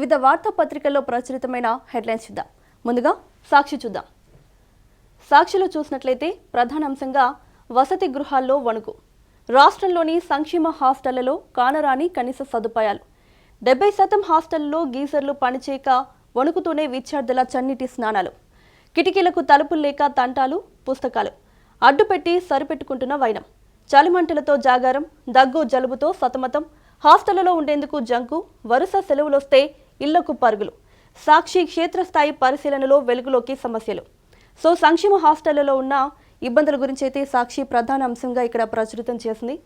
వివిధ వార్తాపత్రికల్లో ప్రచురితమైన హెడ్లైన్స్ చూద్దాం. ముందుగా సాక్షి చూద్దాం. సాక్షిలో చూసినట్లయితే ప్రధాన అంశంగా వసతి గృహాల్లో వణుకు. రాష్ట్రంలోని సంక్షేమ హాస్టళ్ళలో కానరాని కనీస సదుపాయాలు. డెబ్బై శాతం హాస్టళ్ళలో గీజర్లు పనిచేయక వణుకుతూనే విద్యార్థుల చన్నీటి స్నానాలు. కిటికీలకు తలుపులు లేక తంటాలు పుస్తకాలు. అడ్డుపెట్టి సరిపెట్టుకుంటున్న వైనం. చలిమంటలతో జాగారం దగ్గు జలుబుతో సతమతం. హాస్టళ్ళలో ఉండేందుకు జంకు వరుస సెలవులొస్తే ఇళ్ళకు పరుగులు. సాక్షి క్షేత్రస్థాయి పరిశీలనలో వెలుగులోకి సమస్యలు. సో సంక్షేమ హాస్టళ్ళలో ఉన్న ఇబ్బందుల గురించి అయితే సాక్షి ప్రధాన అంశంగా ఇక్కడ ప్రచురితం చేసింది.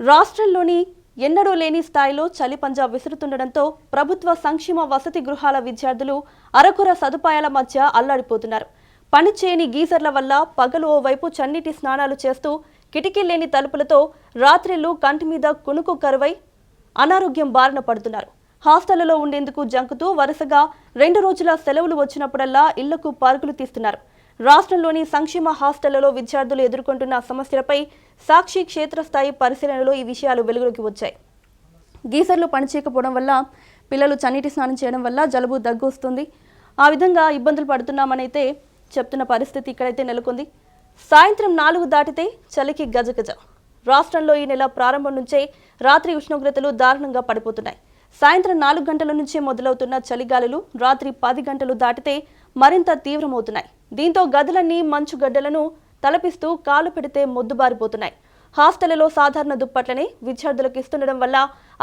రాష్ట్రంలోని ఎన్నడూ లేని స్థాయిలో చలి పంజా విసురుతుండటంతో ప్రభుత్వ సంక్షేమ వసతి గృహాల విద్యార్థులు అరకుర సదుపాయాల మధ్య అల్లాడిపోతున్నారు. పనిచేయని గీజర్ల వల్ల పగలు ఓవైపు చన్నీటి స్నానాలు చేస్తూ కిటికీ లేని తలుపులతో రాత్రిళ్ళు కంటి మీద కునుకు కరువై అనారోగ్యం బారిన పడుతున్నారు. హాస్టళ్ళలో ఉండేందుకు జంకుతూ వరుసగా రెండు రోజుల సెలవులు వచ్చినప్పుడల్లా ఇళ్ళకు పార్కులు తీస్తున్నారు. రాష్ట్రంలోని సంక్షేమ హాస్టళ్ళలో విద్యార్థులు ఎదుర్కొంటున్న సమస్యలపై సాక్షి క్షేత్రస్థాయి పరిశీలనలో ఈ విషయాలు వెలుగులోకి వచ్చాయి. గీజర్లు పనిచేయకపోవడం వల్ల పిల్లలు చన్నీటి స్నానం చేయడం వల్ల జలుబు దగ్గు వస్తుంది ఆ విధంగా ఇబ్బందులు పడుతున్నామని అయితే చెప్తున్న పరిస్థితి ఇక్కడైతే నెలకొంది. సాయంత్రం నాలుగు దాటితే చలికి గజగజ. రాష్ట్రంలో ఈ నెల ప్రారంభం నుంచే రాత్రి ఉష్ణోగ్రతలు దారుణంగా పడిపోతున్నాయి. సాయంత్రం నాలుగు గంటల నుంచే మొదలవుతున్న చలిగాలులు రాత్రి పది గంటలు దాటితే మరింత తీవ్రమవుతున్నాయి. దీంతో గదులన్నీ మంచు గడ్డలను తలపిస్తూ కాలు పెడితే మొద్దుబారిపోతున్నాయి. హాస్టళ్ళలో సాధారణ దుప్పట్లనే విద్యార్థులకు ఇస్తుండడం వల్ల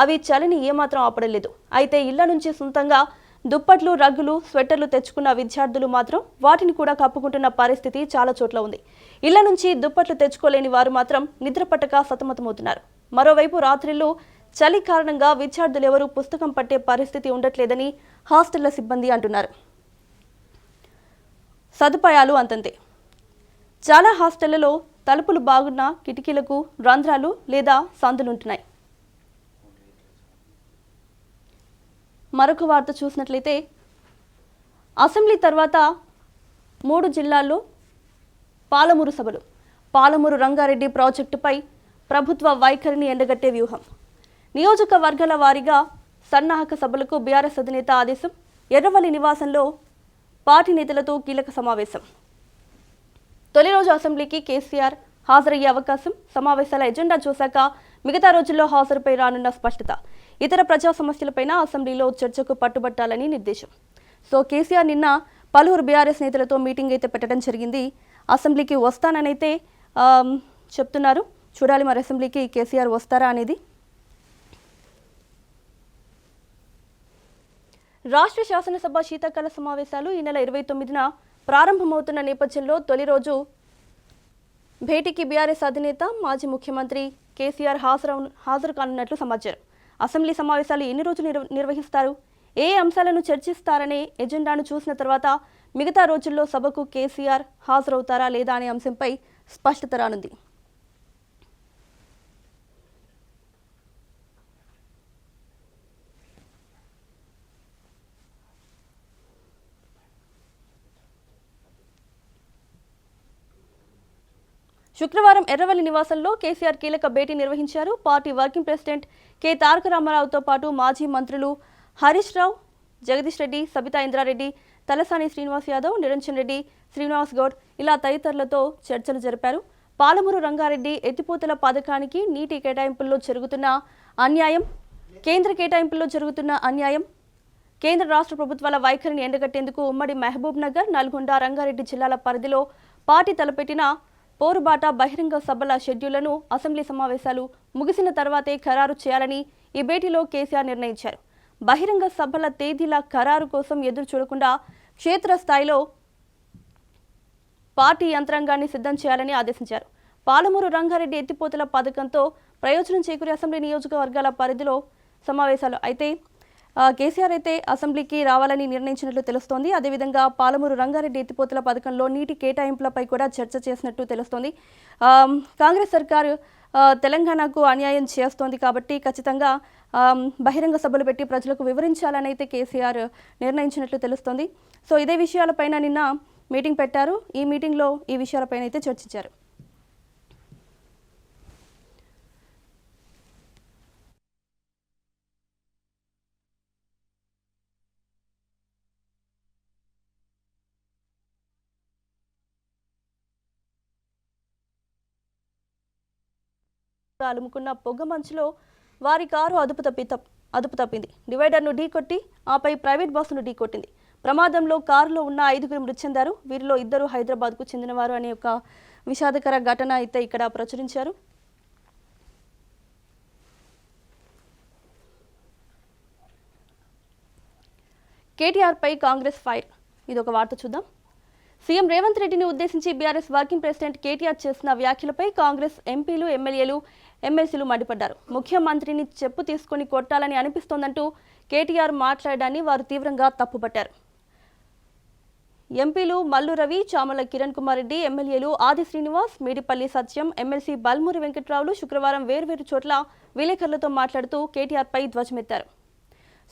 అవి చలిని ఏమాత్రం ఆపడలేదు అయితే ఇళ్ళ నుంచి సొంతంగా దుప్పట్లు రగ్గులు స్వెట్టర్లు తెచ్చుకున్న విద్యార్థులు మాత్రం వాటిని కూడా కప్పుకుంటున్న పరిస్థితి చాలా చోట్ల ఉంది. ఇళ్ళ నుంచి దుప్పట్లు తెచ్చుకోలేని వారు మాత్రం నిద్రపట్టక సతమతమవుతున్నారు. మరోవైపు రాత్రిళ్ళు చలి కారణంగా విద్యార్థులు ఎవరూ పుస్తకం పట్టే పరిస్థితి ఉండట్లేదని హాస్టళ్ళ సిబ్బంది అంటున్నారు. సదుపాయాలు అంతంతే. చాలా హాస్టళ్ళలో తలుపులు బాగున్న కిటికీలకు రంధ్రాలు లేదా సందులుంటున్నాయి. మరొక వార్త చూసినట్లయితే అసెంబ్లీ తర్వాత మూడు జిల్లాల్లో పాలమూరు సభలు. పాలమూరు రంగారెడ్డి ప్రాజెక్టుపై ప్రభుత్వ వైఖరిని ఎండగట్టే వ్యూహం. నియోజకవర్గాల వారీగా సన్నాహక సభలకు బీఆర్ఎస్ అధినేత ఆదేశం ఎర్రవల్లి నివాసంలో పార్టీ నేతలతో కీలక సమావేశం. తొలి రోజు అసెంబ్లీకి కేసీఆర్ హాజరయ్యే అవకాశం సమావేశాల ఎజెండా చూశాక మిగతా రోజుల్లో హాజరుపై రానున్న స్పష్టత. ఇతర ప్రజా సమస్యలపైన అసెంబ్లీలో చర్చకు పట్టుబట్టాలని నిర్దేశం. సో కేసీఆర్ నిన్న పలువురు బీఆర్ఎస్ నేతలతో మీటింగ్ అయితే పెట్టడం జరిగింది. అసెంబ్లీకి వస్తాననైతే చెప్తున్నారు. చూడాలి మరి అసెంబ్లీకి కేసీఆర్ వస్తారా అనేది. రాష్ట్ర శాసనసభ శీతాకాల సమావేశాలు ఈ నెల ఇరవై తొమ్మిదిన ప్రారంభమవుతున్న నేపథ్యంలో తొలి రోజు భేటీకి బీఆర్ఎస్ అధినేత మాజీ ముఖ్యమంత్రి కేసీఆర్ హాజరు హాజరు కానున్నట్లు సమాచారం. అసెంబ్లీ సమావేశాలు ఎన్ని రోజులు నిర్వ- నిర్వహిస్తారు? ఏ అంశాలను చర్చిస్తారనే ఎజెండాను చూసిన తర్వాత మిగతా రోజుల్లో సభకు కేసీఆర్ హాజరవుతారా లేదా అనే అంశంపై స్పష్టత రానుంది. శుక్రవారం ఎర్రవల్లి నివాసంలో కేసీఆర్ కీలక భేటీ నిర్వహించారు. Party working president K. Taraka రామారావుతో పాటు మాజీ మంత్రులు హరీష్ రావు జగదీష్ రెడ్డి సబితా ఇంద్రారెడ్డి తలసాని శ్రీనివాస్ యాదవ్ నిరంజన్ రెడ్డి శ్రీనివాస్ గౌడ్ ఇలా తదితరులతో చర్చలు జరిపారు. పాలమూరు రంగారెడ్డి ఎత్తిపోతల పథకానికి నీటి కేటాయింపుల్లో జరుగుతున్న అన్యాయం కేంద్ర కేటాయింపుల్లో జరుగుతున్న అన్యాయం కేంద్ర రాష్ట్ర ప్రభుత్వాల వైఖరిని ఎండగట్టేందుకు ఉమ్మడి మహబూబ్ నగర్ నల్గొండ రంగారెడ్డి జిల్లాల పరిధిలో పార్టీ తలపెట్టిన పోరుబాట బహిరంగ సభల షెడ్యూళ్ళను అసెంబ్లీ సమావేశాలు ముగిసిన తర్వాతే ఖరారు చేయాలని ఈ భేటీలో కేసీఆర్ నిర్ణయించారు. బహిరంగ సభల తేదీల ఖరారు కోసం ఎదురు చూడకుండా క్షేత్రస్థాయిలో పార్టీ యంత్రాంగాన్ని సిద్ధం చేయాలని ఆదేశించారు. పాలమూరు రంగారెడ్డి ఎత్తిపోతల పథకంతో ప్రయోజనం చేకూరే అసెంబ్లీ నియోజకవర్గాల పరిధిలో సమావేశాలు అయితే కేసీఆర్ అయితే అసెంబ్లీకి రావాలని నిర్ణయించినట్లు తెలుస్తోంది. అదేవిధంగా పాలమూరు రంగారెడ్డి ఎత్తిపోతల పథకంలో నీటి కేటాయింపులపై కూడా చర్చ చేసినట్టు తెలుస్తోంది. కాంగ్రెస్ సర్కారు తెలంగాణకు అన్యాయం చేస్తోంది కాబట్టి ఖచ్చితంగా బహిరంగ సభలు పెట్టి ప్రజలకు వివరించాలని అయితే కేసీఆర్ నిర్ణయించినట్లు తెలుస్తోంది. సో ఇదే విషయాలపైన నిన్న మీటింగ్ పెట్టారు. ఈ మీటింగ్లో ఈ విషయాలపైన అయితే చర్చించారు. అలుముకున్న పొగ మంచులో వారి కారు అదుపు తప్పి అదుపు తప్పింది. డివైడర్ను ఢీకొట్టి ఆపై ప్రైవేట్ బస్సును ఢీకొట్టింది ప్రమాదంలో కారులో ఉన్న ఐదుగురు మృతి చెందారు వీరిలో ఇద్దరు హైదరాబాద్కు చెందినవారు అనే ఒక విషాదకర ఘటన అయితే ఇక్కడ ప్రచురించారు. కేటీఆర్పై కాంగ్రెస్ ఫైర్. ఇది ఒక వార్త చూద్దాం. సీఎం రేవంత్ రెడ్డిని ఉద్దేశించి బీఆర్ఎస్ వర్కింగ్ ప్రెసిడెంట్ కేటీఆర్ చేసిన వ్యాఖ్యలపై కాంగ్రెస్ ఎంపీలు ఎమ్మెల్యేలు ఎమ్మెల్సీలు మండిపడ్డారు. ముఖ్యమంత్రిని చెప్పు తీసుకొని కొట్టాలని అనిపిస్తోందంటూ కేటీఆర్ మాట్లాడడాన్ని వారు తీవ్రంగా తప్పుపట్టారు. ఎంపీలు మల్లు రవి చామల కిరణ్ కుమార్ రెడ్డి ఎమ్మెల్యేలు ఆది శ్రీనివాస్ మేడిపల్లి సత్యం ఎమ్మెల్సీ బల్మూరి వెంకట్రావులు శుక్రవారం వేర్వేరు చోట్ల విలేకరులతో మాట్లాడుతూ కేటీఆర్పై ధ్వజమెత్తారు.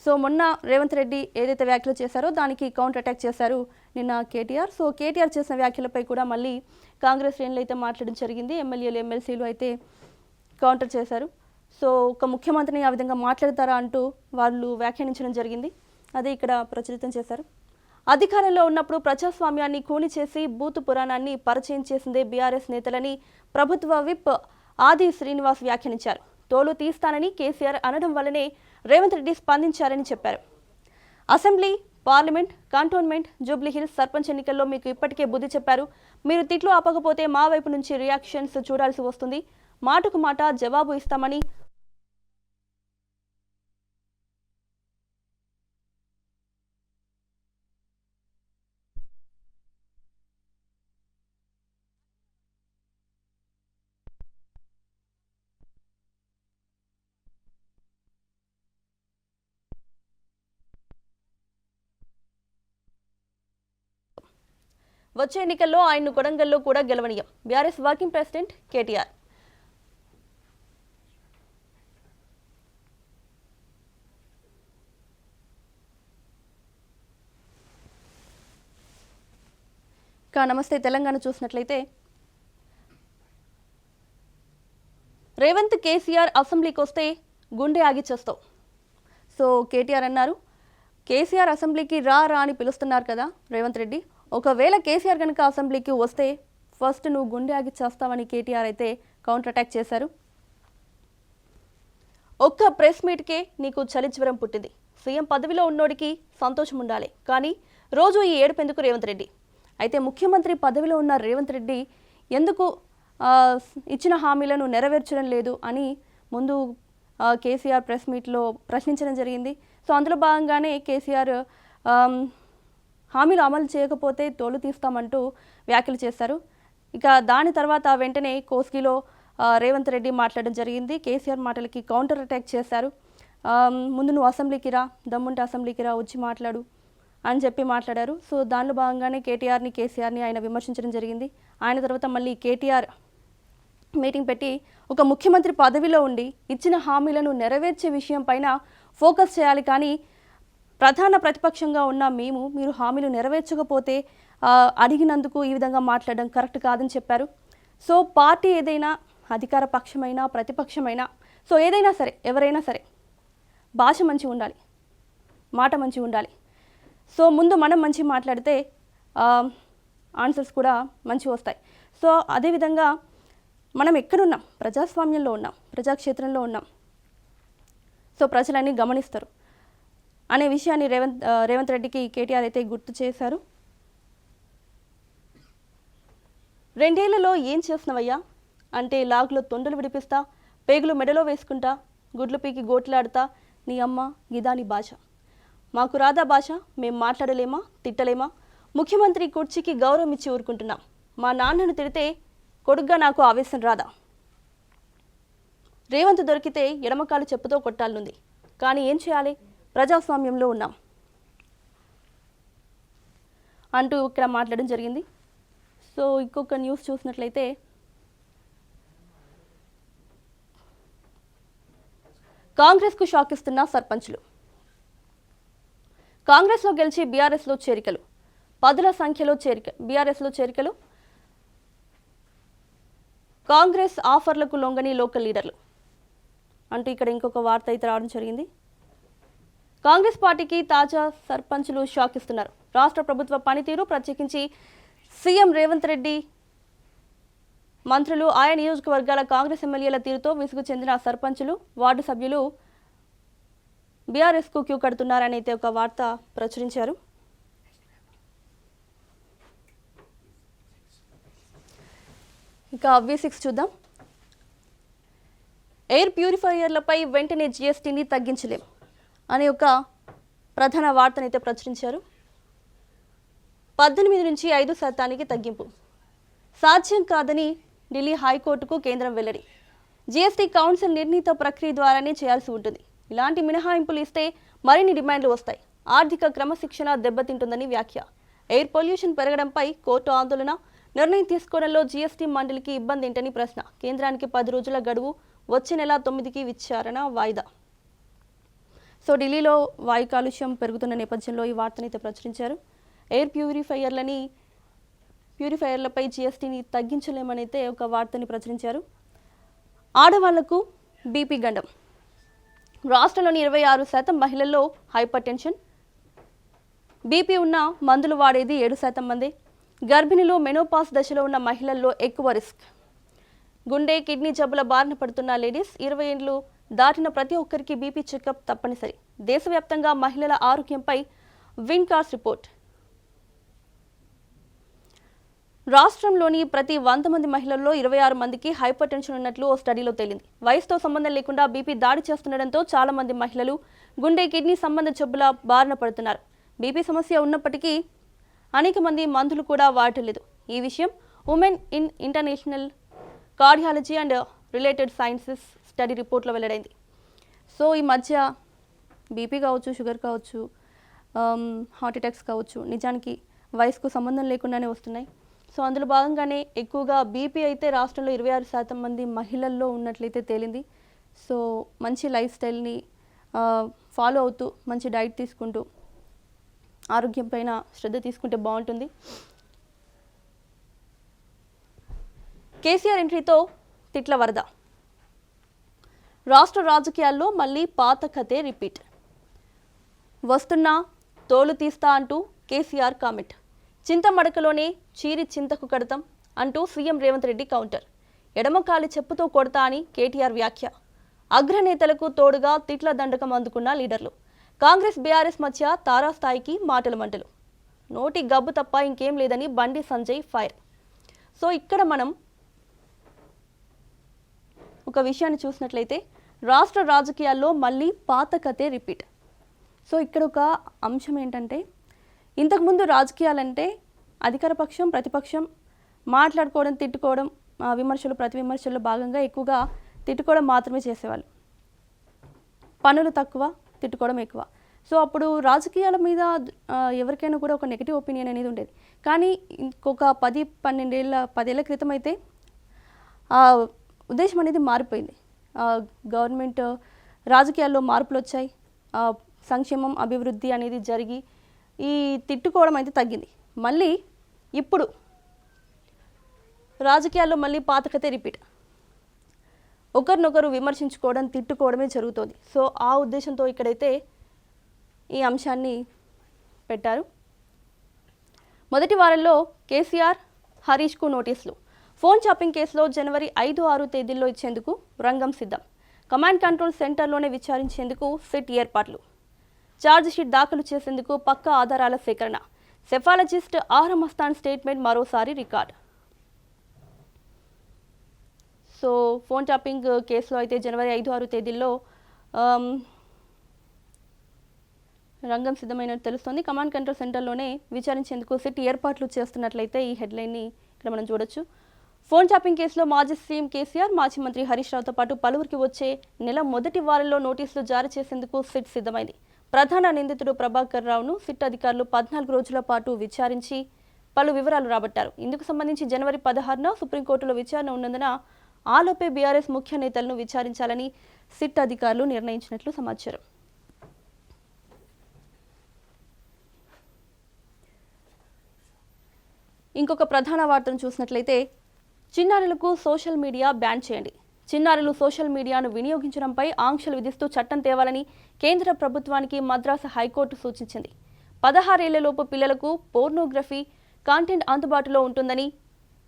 సో మొన్న రేవంత్ రెడ్డి ఏదైతే వ్యాఖ్యలు చేశారో దానికి కౌంటర్ అటాక్ చేశారు నిన్న కేటీఆర్. సో కేటీఆర్ చేసిన వ్యాఖ్యలపై కూడా మళ్ళీ కాంగ్రెస్ శ్రేణులు అయితే మాట్లాడడం జరిగింది. ఎమ్మెల్యేలు ఎమ్మెల్సీలు అయితే కౌంటర్ చేశారు. సో ఒక ముఖ్యమంత్రిని ఆ విధంగా మాట్లాడతారా అంటూ వాళ్ళు వ్యాఖ్యానించడం జరిగింది. అదే ఇక్కడ ప్రచురితం చేశారు. అధికారంలో ఉన్నప్పుడు ప్రజాస్వామ్యాన్ని కూని చేసి బూతు పురాణాన్ని పరిచయం చేసిందే బీఆర్ఎస్ నేతలని ప్రభుత్వ విప్ ఆది శ్రీనివాస్ వ్యాఖ్యానించారు. తోలు తీస్తానని కేసీఆర్ అనడం వల్లనే రేవంత్ రెడ్డి స్పందించారని చెప్పారు. Assembly parliament cantonment Jubilee Hills sarpanch ఎన్నికల్లో మీకు ఇప్పటికే బుద్ధి చెప్పారు. మీరు తిట్లు ఆపకపోతే మా వైపు నుంచి రియాక్షన్స్ చూడాల్సి వస్తుంది. మాటకు మాట జవాబు ఇస్తామని వచ్చే ఎన్నికల్లో ఆయన్ను కొడంగల్లో కూడా గెలవనీయం బీఆర్ఎస్ వర్కింగ్ ప్రెసిడెంట్ కేటీఆర్. ఇక నమస్తే తెలంగాణ చూసినట్లయితే రేవంత్ కేసీఆర్ అసెంబ్లీకి వస్తే గుండె ఆగిచ్చేస్తావు సో కేటీఆర్ అన్నారు కేసీఆర్ అసెంబ్లీకి రా రా అని పిలుస్తున్నారు కదా రేవంత్ రెడ్డి. ఒకవేళ కేసీఆర్ కనుక అసెంబ్లీకి వస్తే ఫస్ట్ నువ్వు గుండె ఆగిచ్చేస్తావని కేటీఆర్ అయితే కౌంటర్ అటాక్ చేశారు. ఒక్క ప్రెస్ మీట్కే నీకు చలి పుట్టింది. సీఎం పదవిలో ఉన్నోడికి సంతోషం ఉండాలి. కానీ రోజు ఈ ఏడుపెందుకు రేవంత్ రెడ్డి? అయితే ముఖ్యమంత్రి పదవిలో ఉన్న రేవంత్ రెడ్డి ఎందుకు ఇచ్చిన హామీలను నెరవేర్చడం లేదు అని ముందు కేసీఆర్ ప్రెస్ మీట్లో ప్రశ్నించడం జరిగింది. సో అందులో భాగంగానే కేసీఆర్ హామీలు అమలు చేయకపోతే తోలు తీస్తామంటూ వ్యాఖ్యలు చేశారు. ఇక దాని తర్వాత వెంటనే కోస్గిలో రేవంత్ రెడ్డి మాట్లాడడం జరిగింది. కేసీఆర్ మాటలకి కౌంటర్ అటాక్ చేశారు. ముందు నువ్వు అసెంబ్లీకి రా దమ్ముంటే అసెంబ్లీకి రా వచ్చి మాట్లాడు. అని చెప్పి మాట్లాడారు. సో దానిలో భాగంగానే కేటీఆర్ని కేసీఆర్ని ఆయన విమర్శించడం జరిగింది. ఆయన తర్వాత మళ్ళీ కేటీఆర్ మీటింగ్ పెట్టి ఒక ముఖ్యమంత్రి పదవిలో ఉండి ఇచ్చిన హామీలను నెరవేర్చే విషయం పైన ఫోకస్ చేయాలి. కానీ ప్రధాన ప్రతిపక్షంగా ఉన్న మేము మీరు హామీలు నెరవేర్చకపోతే అడిగినందుకు ఈ విధంగా మాట్లాడడం కరెక్ట్ కాదని చెప్పారు. సో పార్టీ ఏదైనా అధికార పక్షమైనా ప్రతిపక్షమైనా సో ఏదైనా సరే ఎవరైనా సరే భాష మంచిగా ఉండాలి మాట మంచిగా ఉండాలి. సో ముందు మనం మంచి మాట్లాడితే ఆన్సర్స్ కూడా మంచిగా వస్తాయి. సో అదేవిధంగా మనం ఎక్కడున్నాం? ప్రజాస్వామ్యంలో ఉన్నాం ప్రజాక్షేత్రంలో ఉన్నాం. సో ప్రజలన్నీ గమనిస్తారు. అనే విషయాన్ని రేవంత్ రేవంత్ రెడ్డికి కేటీఆర్ అయితే గుర్తు చేశారు. రెండేళ్ళలో ఏం చేస్తున్నావయ్యా? అంటే లాగులో తొండలు విడిపిస్తా పేగులు మెడలో వేసుకుంటా గుడ్లు పీకి గోట్లాడుతా నీ అమ్మ గిదాని భాష మాకు రాదా భాష మేము మాట్లాడలేమా తిట్టలేమా? ముఖ్యమంత్రి కుర్చీకి గౌరవం ఇచ్చి ఊరుకుంటున్నాం. మా నాన్నను తిడితే కొడుగ్గా నాకు ఆవేశం రాదా? రేవంత్ దొరికితే ఎడమకాలు చెప్పుతో కొట్టాలనుంది. కానీ ఏం చేయాలి? ప్రజాస్వామ్యంలో ఉన్నాం. అంటూ ఇక్కడ మాట్లాడడం జరిగింది. సో ఇంకొక న్యూస్ చూసినట్లయితే కాంగ్రెస్కు షాక్ ఇస్తున్న సర్పంచ్లు. కాంగ్రెస్లో గెలిచి బీఆర్ఎస్లో చేరికలు. పదుల సంఖ్యలో చేరిక బీఆర్ఎస్లో చేరికలు. కాంగ్రెస్ ఆఫర్లకు లొంగని లోకల్ లీడర్లు. అంటూ ఇక్కడ ఇంకొక వార్త అయితే రావడం జరిగింది. కాంగ్రెస్ పార్టీకి తాజా సర్పంచులు షాక్ ఇస్తున్నారు. రాష్ట్ర ప్రభుత్వ పనితీరు ప్రత్యేకించి సీఎం రేవంత్ రెడ్డి మంత్రులు ఆయా నియోజకవర్గాల కాంగ్రెస్ ఎమ్మెల్యేల తీరుతో విసుగు చెందిన సర్పంచులు వార్డు సభ్యులు బీఆర్ఎస్కు క్యూ కడుతున్నారని అయితే ఒక వార్త ప్రచురించారు. ఇక వి సిక్స్ చూద్దాం. ఎయిర్ ప్యూరిఫైయర్లపై వెంటనే జిఎస్టీని తగ్గించలేం అనే ఒక ప్రధాన వార్తనైతే ప్రచురించారు. పద్దెనిమిది నుంచి ఐదు శాతానికి తగ్గింపు. సాధ్యం కాదని ఢిల్లీ హైకోర్టుకు కేంద్రం వెల్లడి. జీఎస్టీ కౌన్సిల్ నిర్ణీత ప్రక్రియ ద్వారానే చేయాల్సి ఉంటుంది. ఇలాంటి మినహాయింపులు ఇస్తే మరిన్ని డిమాండ్లు వస్తాయి. ఆర్థిక క్రమశిక్షణ దెబ్బతింటుందని వ్యాఖ్య. ఎయిర్ పొల్యూషన్ పెరగడంపై కోర్టు ఆందోళన. నిర్ణయం తీసుకోవడంలో జీఎస్టీ మండలికి ఇబ్బంది ఏంటని ప్రశ్న. కేంద్రానికి పది రోజుల గడువు వచ్చే నెల తొమ్మిదికి విచారణ వాయిదా. సో ఢిల్లీలో వాయు కాలుష్యం పెరుగుతున్న నేపథ్యంలో ఈ వార్తనైతే ప్రచురించారు. ఎయిర్ ప్యూరిఫైయర్లని ప్యూరిఫైయర్లపై జీఎస్టీని తగ్గించలేమనైతే ఒక వార్తని ప్రచురించారు. ఆడవాళ్ళకు బీపీ గండం. రాష్ట్రంలోని ఇరవై ఆరు శాతం మహిళల్లో హైపర్ టెన్షన్ బీపీ ఉన్న మందులు వాడేది ఏడు శాతం మంది. గర్భిణులు మెనోపాస్ దశలో ఉన్న మహిళల్లో ఎక్కువ రిస్క్. గుండె కిడ్నీ జబ్బుల బారిన పడుతున్న లేడీస్ ఇరవై ఏళ్ళు దాటిన ప్రతి ఒక్కరికి బీపీ చెకప్ తప్పనిసరి. దేశవ్యాప్తంగా మహిళల ఆరోగ్యంపై విన్కార్స్ రిపోర్ట్. రాష్ట్రంలోని ప్రతి వంద మంది మహిళల్లో ఇరవై ఆరు మందికి హైపర్ టెన్షన్ ఉన్నట్లు ఓ స్టడీలో తేలింది. వయసుతో సంబంధం లేకుండా బీపీ దాడి చేస్తుండటంతో చాలా మంది మహిళలు గుండె కిడ్నీ సంబంధ జబ్బుల బారిన పడుతున్నారు. బీపీ సమస్య ఉన్నప్పటికీ అనేక మంది మందులు కూడా వాడలేదు ఈ విషయం women in international cardiology and related sciences study రిపోర్ట్లో వెల్లడైంది. సో ఈ మధ్య బీపీ కావచ్చు షుగర్ కావచ్చు హార్ట్ అటాక్స్ కావచ్చు నిజానికి వయసుకు సంబంధం లేకుండానే వస్తున్నాయి. సో అందులో భాగంగానే ఎక్కువగా బీపీ అయితే రాష్ట్రంలో ఇరవై ఆరు శాతం మంది మహిళల్లో ఉన్నట్లయితే తేలింది. సో మంచి లైఫ్ స్టైల్ని ఫాలో అవుతూ మంచి డైట్ తీసుకుంటూ ఆరోగ్యం పైన శ్రద్ధ తీసుకుంటే బాగుంటుంది. కేసీఆర్ ఎంట్రీతో తిట్ల వరద. రాష్ట్ర రాజకీయాల్లో మళ్ళీ పాత కథే రిపీట్. వస్తున్నా తోలు తీస్తా అంటూ కేసీఆర్ కామెంట్. చింతమడకలోనే చీరి చింతకు కడతాం అంటూ సీఎం రేవంత్ రెడ్డి కౌంటర్. ఎడమకాలి చెప్పుతో కొడతా అని కేటీఆర్ వ్యాఖ్య. అగ్రనేతలకు తోడుగా తిట్ల దండకం అందుకున్న లీడర్లు. కాంగ్రెస్ బీఆర్ఎస్ మధ్య తారాస్థాయికి మాటలు మంటలు. నోటి గబ్బు తప్ప ఇంకేం లేదని బండి సంజయ్ ఫైర్. సో ఇక్కడ మనం ఒక విషయాన్ని చూసినట్లయితే రాష్ట్ర రాజకీయాల్లో మళ్ళీ పాత కథే రిపీట్. సో ఇక్కడ ఒక అంశం ఏంటంటే ఇంతకుముందు రాజకీయాలంటే అధికార పక్షం ప్రతిపక్షం మాట్లాడుకోవడం తిట్టుకోవడం విమర్శలు ప్రతి విమర్శల్లో భాగంగా ఎక్కువగా తిట్టుకోవడం మాత్రమే చేసేవాళ్ళు. పనులు తక్కువ తిట్టుకోవడం ఎక్కువ. సో అప్పుడు రాజకీయాల మీద ఎవరికైనా కూడా ఒక నెగిటివ్ ఒపీనియన్ అనేది ఉండేది. కానీ ఇంకొక పది పన్నెండేళ్ళ పదేళ్ళ క్రితం అయితే ఆ ఉద్దేశం అనేది మారిపోయింది. గవర్నమెంట్ రాజకీయాల్లో మార్పులు వచ్చాయి సంక్షేమం అభివృద్ధి అనేది జరిగి ఈ తిట్టుకోవడం అయితే తగ్గింది. మళ్ళీ ఇప్పుడు రాజకీయాల్లో మళ్ళీ పాతకతే రిపీట్. ఒకరినొకరు విమర్శించుకోవడం తిట్టుకోవడమే జరుగుతోంది. సో ఆ ఉద్దేశంతో ఇక్కడైతే ఈ అంశాన్ని పెట్టారు. మొదటి వారంలో కేసీఆర్ హరీష్కు నోటీసులు. ఫోన్ షాపింగ్ కేసులో జనవరి ఐదు ఆరు తేదీల్లో ఇచ్చేందుకు రంగం సిద్ధం. కమాండ్ కంట్రోల్ సెంటర్లోనే విచారించేందుకు సిట్ ఏర్పాట్లు. ఛార్జ్ షీట్ దాఖలు చేసేందుకు పక్కా ఆధారాల సేకరణ. సెఫాలజిస్ట్ ఆహ్రమస్థాన్ స్టేట్మెంట్ మరోసారి రికార్డ్. సో ఫోన్ టాపింగ్ కేసులో అయితే జనవరి ఐదు ఆరు తేదీల్లో రంగం సిద్ధమైనట్టు తెలుస్తోంది. కమాండ్ కంట్రోల్ సెంటర్లోనే విచారించేందుకు సిట్ ఏర్పాట్లు చేస్తున్నట్లయితే ఈ హెడ్లైన్ని ఇక్కడ మనం చూడొచ్చు. ఫోన్ షాపింగ్ కేసులో మాజీ సీఎం కేసీఆర్ మాజీ మంత్రి హరీష్ రావుతో పాటు పలువురికి వచ్చే నెల మొదటి వారంలో నోటీసులు జారీ చేసేందుకు సిట్ సిద్ధమైంది. ప్రధాన నిందితుడు ప్రభాకర్ రావును సిట్ అధికారులు పద్నాలుగు రోజుల పాటు విచారించి పలు వివరాలు రాబట్టారు. ఇందుకు సంబంధించి జనవరి పదహారున సుప్రీంకోర్టులో విచారణ ఉన్నందున ఆలోపే బీఆర్ఎస్ ముఖ్య నేతలను విచారించాలని సిట్ అధికారులు నిర్ణయించినట్లు సమాచారం. ఇంకొక ప్రధాన వార్తను చూసినట్లయితే చిన్నారులకు సోషల్ మీడియా బ్యాన్ చేయండి. చిన్నారులు సోషల్ మీడియాను వినియోగించడంపై ఆంక్షలు విధిస్తూ చట్టం తేవాలని కేంద్ర ప్రభుత్వానికి మద్రాసు హైకోర్టు సూచించింది. పదహారేళ్ళలోపు పిల్లలకు పోర్నోగ్రఫీ కాంటెంట్ అందుబాటులో ఉంటుందని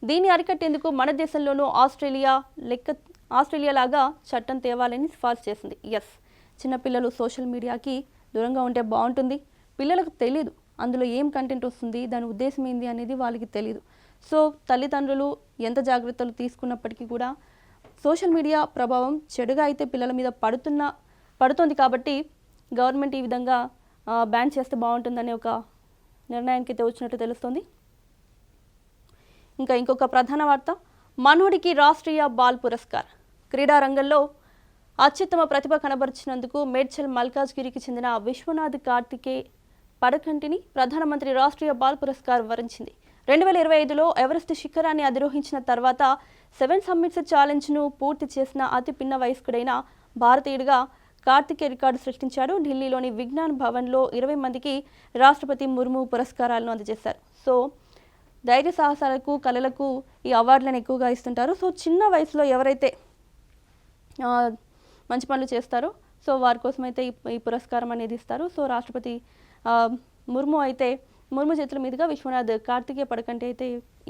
దీన్ని అరికట్టేందుకు మన దేశంలోనూ ఆస్ట్రేలియా లెక్క ఆస్ట్రేలియా లాగా చట్టం తేవాలని సిఫార్సు చేసింది. ఎస్. చిన్నపిల్లలు సోషల్ మీడియాకి దూరంగా ఉంటే బాగుంటుంది. పిల్లలకు తెలియదు అందులో ఏం కంటెంట్ వస్తుంది దాని ఉద్దేశం ఏంది అనేది వాళ్ళకి తెలియదు సో తల్లిదండ్రులు ఎంత జాగ్రత్తలు తీసుకున్నప్పటికీ కూడా సోషల్ మీడియా ప్రభావం చెడుగా అయితే పిల్లల మీద పడుతున్న పడుతుంది కాబట్టి గవర్నమెంట్ ఈ విధంగా బ్యాన్ చేస్తే బాగుంటుందనే ఒక నిర్ణయానికి అయితే వచ్చినట్టు తెలుస్తుంది. ఇంకా ఇంకొక ప్రధాన వార్త మనోడికి రాష్ట్రీయ బాల్ పురస్కార్. క్రీడా రంగంలో అత్యుత్తమ ప్రతిభ కనబరిచినందుకు మేడ్చల్ మల్కాజ్గిరికి చెందిన విశ్వనాథ్ కార్తికే పడకంటిని ప్రధానమంత్రి రాష్ట్రీయ బాల్ పురస్కార్ వరించింది. రెండు వేల ఇరవై ఐదులో ఎవరెస్ట్ శిఖరాన్ని అధిరోహించిన తర్వాత సెవెన్ సమ్మిట్స్ ఛాలెంజ్ను పూర్తి చేసిన అతి పిన్న వయస్కుడైన భారతీయుడిగా కార్తికే రికార్డు సృష్టించాడు. ఢిల్లీలోని విజ్ఞాన్ భవన్లో ఇరవై మందికి రాష్ట్రపతి ముర్ము పురస్కారాలను అందజేశారు. సో ధైర్య సాహసాలకు కళలకు ఈ అవార్డులను ఎక్కువగా ఇస్తుంటారు. సో చిన్న వయసులో ఎవరైతే మంచి పనులు చేస్తారో సో వారి కోసం అయితే ఈ పురస్కారం అనేది ఇస్తారు. సో రాష్ట్రపతి ముర్ము అయితే ముర్ము చేతుల మీదుగా విశ్వనాథ్ కార్తికేయ పడకంటే అయితే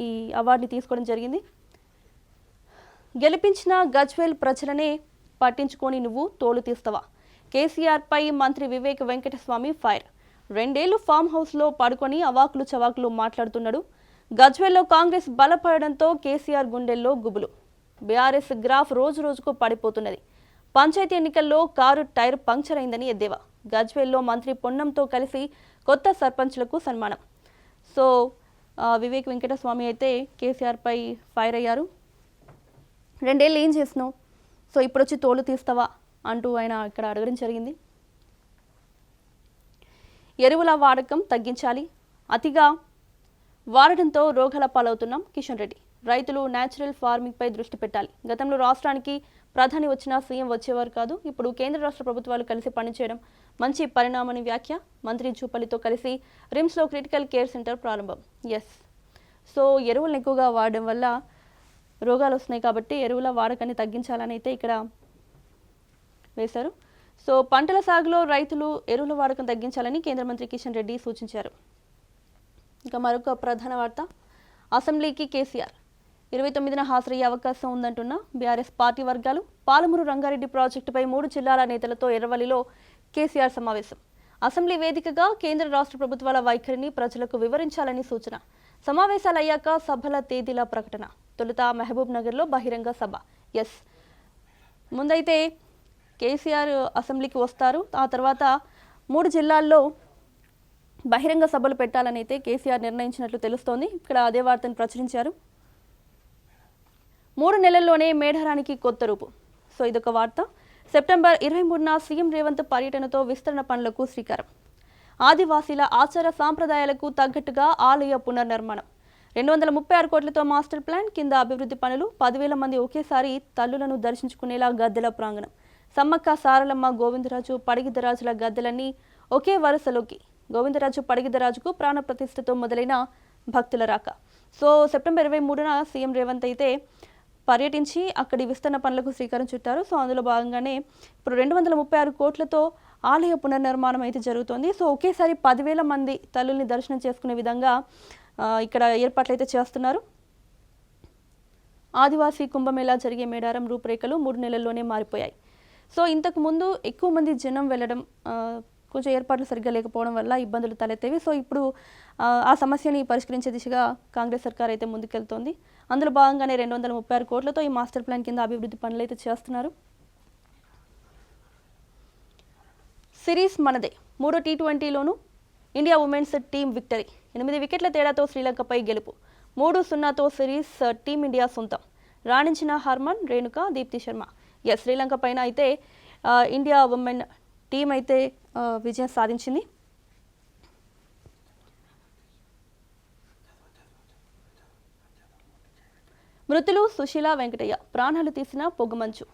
ఈ అవార్డుని తీసుకోవడం జరిగింది. గెలిపించిన గజ్వేల్ ప్రజలనే పట్టించుకొని నువ్వు తోలు తీస్తావా? కేసీఆర్పై మంత్రి వివేక్ వెంకటస్వామి ఫైర్. రెండేళ్ళు ఫామ్ హౌస్లో పడుకొని అవాకులు చవాకులు మాట్లాడుతున్నాడు. గజ్వేల్లో కాంగ్రెస్ బలపడడంతో కేసీఆర్ గుండెల్లో గుబులు. బీఆర్ఎస్ గ్రాఫ్ రోజు రోజుకు పడిపోతున్నది. పంచాయతీ ఎన్నికల్లో కారు టైర్ పంక్చర్ అయిందని ఎద్దేవా. గజ్వేల్లో మంత్రి పొన్నంతో కలిసి కొత్త సర్పంచ్లకు సన్మానం. సో వివేక్ వెంకటస్వామి అయితే కేసీఆర్పై ఫైర్ అయ్యారు. రెండేళ్ళు ఏం చేసినావు సో ఇప్పుడు వచ్చి తోలు తీస్తావా? అంటూ ఆయన ఇక్కడ అడగడం జరిగింది. ఎరువుల వాడకం తగ్గించాలి. అతిగా వాడడంతో రోగాల పాలవుతున్నాం కిషన్ రెడ్డి. రైతులు న్యాచురల్ ఫార్మింగ్పై దృష్టి పెట్టాలి. గతంలో రాష్ట్రానికి ప్రధాని వచ్చినా సీఎం వచ్చేవారు కాదు. ఇప్పుడు కేంద్ర రాష్ట్ర ప్రభుత్వాలు కలిసి పనిచేయడం మంచి పరిణామని వ్యాఖ్య. మంత్రి జూపల్లితో కలిసి రిమ్స్లో క్రిటికల్ కేర్ సెంటర్ ప్రారంభం. ఎస్ సో ఎరువులను ఎక్కువగా వాడడం వల్ల రోగాలు వస్తున్నాయి కాబట్టి ఎరువుల వాడకాన్ని తగ్గించాలని అయితే ఇక్కడ వేశారు. సో పంటల సాగులో రైతులు ఎరువుల వాడకం తగ్గించాలని కేంద్ర మంత్రి కిషన్ రెడ్డి సూచించారు. ఇంకా మరొక ప్రధాన వార్త. అసెంబ్లీకి కేసీఆర్. ఇరవై తొమ్మిదిన హాజరయ్యే అవకాశం ఉందంటున్న బీఆర్ఎస్ పార్టీ వర్గాలు పాలమూరు రంగారెడ్డి ప్రాజెక్టుపై మూడు జిల్లాల నేతలతో ఎర్రవల్లిలో కేసీఆర్ సమావేశం. అసెంబ్లీ వేదికగా కేంద్ర రాష్ట్ర ప్రభుత్వాల వైఖరిని ప్రజలకు వివరించాలని సూచన. సమావేశాలు అయ్యాక సభల తేదీల ప్రకటన. తొలుత మహబూబ్ నగర్లో బహిరంగ సభ. ఎస్ ముందైతే కేసీఆర్ అసెంబ్లీకి వస్తారు. ఆ తర్వాత మూడు జిల్లాల్లో బహిరంగ సభలు పెట్టాలని అయితే కేసీఆర్ నిర్ణయించినట్లు తెలుస్తోంది. ఇక్కడ అదే వార్తను ప్రచురించారు. మూడు నెలల్లోనే మేఢరానికి కొత్త రూపు. సో ఇదొక వార్త. సెప్టెంబర్ ఇరవై మూడున సీఎం రేవంత్ పర్యటనతో విస్తరణ పనులకు శ్రీకారం. ఆదివాసీల ఆచార సాంప్రదాయాలకు తగ్గట్టుగా ఆలయ పునర్నిర్మాణం. రెండు వందల ముప్పై ఆరు కోట్లతో మాస్టర్ ప్లాన్ కింద అభివృద్ధి పనులు పదివేల మంది ఒకేసారి తల్లులను దర్శించుకునేలా గద్దెల ప్రాంగణం. సమ్మక్క సారలమ్మ గోవిందరాజు పడిగిద్దరాజుల గద్దెలన్నీ ఒకే వరుసలోకి. గోవిందరాజు పడిగిద్దరాజుకు ప్రాణప్రతిష్ఠతో మొదలైన భక్తుల రాక. సో సెప్టెంబర్ ఇరవై మూడున సీఎం రేవంత్ అయితే పర్యటించి అక్కడి విస్తరణ పనులకు శ్రీకారం చుట్టారు. సో అందులో భాగంగానే ఇప్పుడు రెండు వందల ముప్పై ఆరు కోట్లతో ఆలయ పునర్నిర్మాణం అయితే జరుగుతోంది. సో ఒకేసారి పదివేల మంది తల్లుల్ని దర్శనం చేసుకునే విధంగా ఇక్కడ ఏర్పాట్లు అయితే చేస్తున్నారు. ఆదివాసీ కుంభమేళా జరిగే మేడారం రూపురేఖలు మూడు నెలల్లోనే మారిపోయాయి. సో ఇంతకు ముందు ఎక్కువ మంది జనం వెళ్ళడం కొంచెం ఏర్పాట్లు సరిగ్గా లేకపోవడం వల్ల ఇబ్బందులు తలెత్తేవి. సో ఇప్పుడు ఆ, ఆ సమస్యని పరిష్కరించే దిశగా కాంగ్రెస్ సర్కార్ అయితే ముందుకెళ్తోంది. అందులో భాగంగానే రెండు వందల ముప్పై ఆరు కోట్లతో ఈ మాస్టర్ ప్లాన్ కింద అభివృద్ధి పనులు అయితే చేస్తున్నారు. సిరీస్ మనదే. మూడో టీ ట్వంటీలోనూ ఇండియా ఉమెన్స్ టీం విక్టరీ. ఎనిమిది వికెట్ల తేడాతో శ్రీలంకపై గెలుపు. మూడు సున్నాతో సిరీస్ టీమిండియా సొంతం. రాణించిన హర్మన్ రేణుక దీప్తి శర్మ. ఎస్ శ్రీలంక పైన అయితే ఇండియా ఉమెన్ టీం అయితే విజయం సాధించింది. మృతులు సుశీల వెంకటయ్య. ప్రాణాలు తీసిన పొగమంచు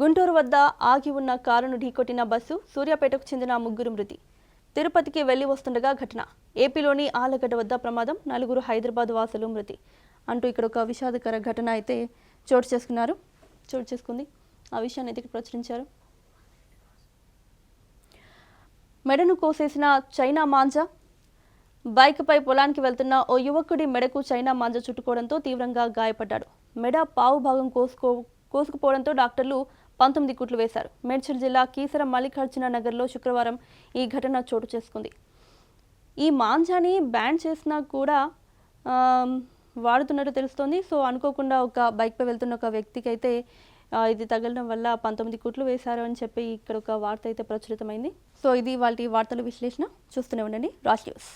గుంటూరు వద్ద ఆగి ఉన్న కారును ఢీకొట్టిన బస్సు సూర్యాపేటకు చెందిన ముగ్గురు మృతి. తిరుపతికి వెళ్ళి వస్తుండగా ఘటన. ఏపీలోని ఆలగడ్డ వద్ద ప్రమాదం నలుగురు హైదరాబాద్ వాసులు మృతి. అంటూ ఇక్కడ ఒక విషాదకర ఘటన అయితే చోటు చేసుకున్నారు. చోటు చేసుకుంది. ఆ విషయాన్ని అయితే ప్రచురించారు? మెడను కోసేసిన చైనా మాంజా బైక్పై పొలానికి వెళ్తున్న ఓ యువకుడి మెడకు చైనా మాంజా చుట్టుకోవడంతో తీవ్రంగా గాయపడ్డాడు. మెడ పావు భాగం కోసుకో కోసుకుపోవడంతో డాక్టర్లు పంతొమ్మిది కుట్లు వేశారు. మేడ్చల్ జిల్లా కీసర మల్లికార్జున నగర్లో శుక్రవారం ఈ ఘటన చోటు చేసుకుంది. ఈ మాంజాని బ్యాన్ చేసినా కూడా వాడుతున్నట్టు తెలుస్తోంది. సో అనుకోకుండా ఒక బైక్పై వెళ్తున్న ఒక వ్యక్తికి అయితే ఇది తగలడం వల్ల పంతొమ్మిది కుట్లు వేశారు అని చెప్పి ఇక్కడ ఒక వార్త అయితే ప్రచురితమైంది. సో ఇది వాళ్ళ వార్తల విశ్లేషణ. చూస్తూనే ఉండండి. రాజ్ న్యూస్.